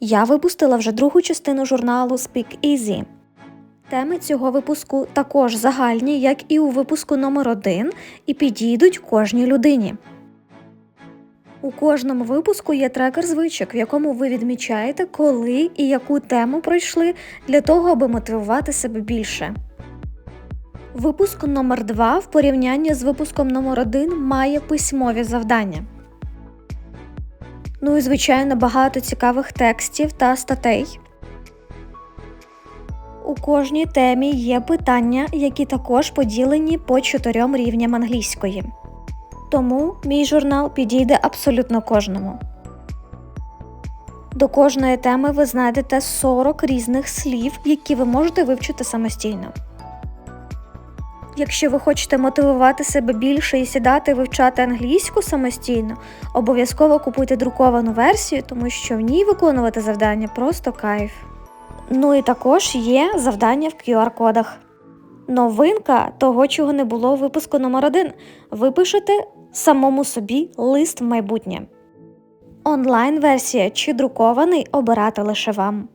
Я випустила вже другу частину журналу Speak Easy. Теми цього випуску також загальні, як і у випуску номер 1 і підійдуть кожній людині. У кожному випуску є трекер звичок, в якому ви відмічаєте, коли і яку тему пройшли для того, аби мотивувати себе більше. Випуск номер 2 в порівнянні з випуском номер 1 має письмові завдання. Ну і звичайно багато цікавих текстів та статей. У кожній темі є питання, які також поділені по чотирьом рівням англійської. Тому мій журнал підійде абсолютно кожному. До кожної теми ви знайдете 40 різних слів, які ви можете вивчити самостійно. Якщо ви хочете мотивувати себе більше і сідати вивчати англійську самостійно, обов'язково купуйте друковану версію, тому що в ній виконувати завдання просто кайф. Ну і також є завдання в QR-кодах. Новинка того, чого не було у випуску номер 1 Ви пишете самому собі лист в майбутнє. Онлайн-версія чи друкований обирати лише вам.